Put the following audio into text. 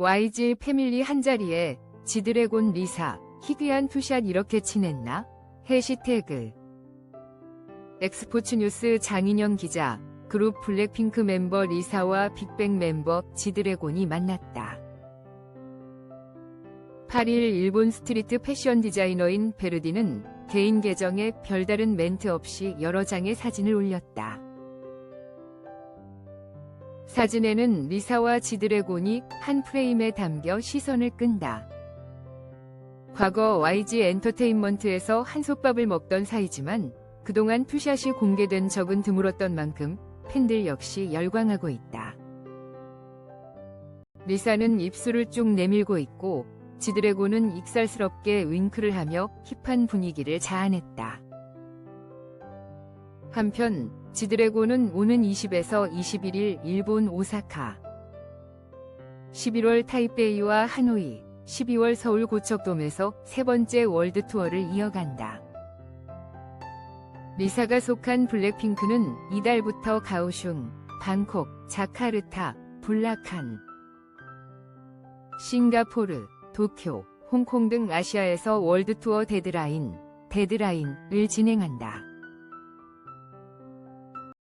YG 패밀리 한자리에 지드래곤 리사, 희귀한 투샷 이렇게 친했나? 해시태그 엑스포츠 뉴스 장인영 기자, 그룹 블랙핑크 멤버 리사와 빅뱅 멤버 지드래곤이 만났다. 8일 일본 스트리트 패션 디자이너인 베르디는 개인 계정에 별다른 멘트 없이 여러 장의 사진을 올렸다. 사진에는 리사와 지드래곤이 한 프레임에 담겨 시선을 끈다. 과거 YG 엔터테인먼트에서 한솥밥을 먹던 사이지만 그동안 투샷이 공개된 적은 드물었던 만큼 팬들 역시 열광하고 있다. 리사는 입술을 쭉 내밀고 있고 지드래곤은 익살스럽게 윙크를 하며 힙한 분위기를 자아냈다. 한편 지드래곤은 오는 20에서 21일 일본 오사카, 11월 타이베이와 하노이, 12월 서울 고척돔에서 세 번째 월드 투어를 이어간다. 리사가 속한 블랙핑크는 이달부터 가오슝, 방콕, 자카르타, 불라칸, 싱가포르, 도쿄, 홍콩 등 아시아에서 월드 투어 데드라인, 데드라인을 진행한다.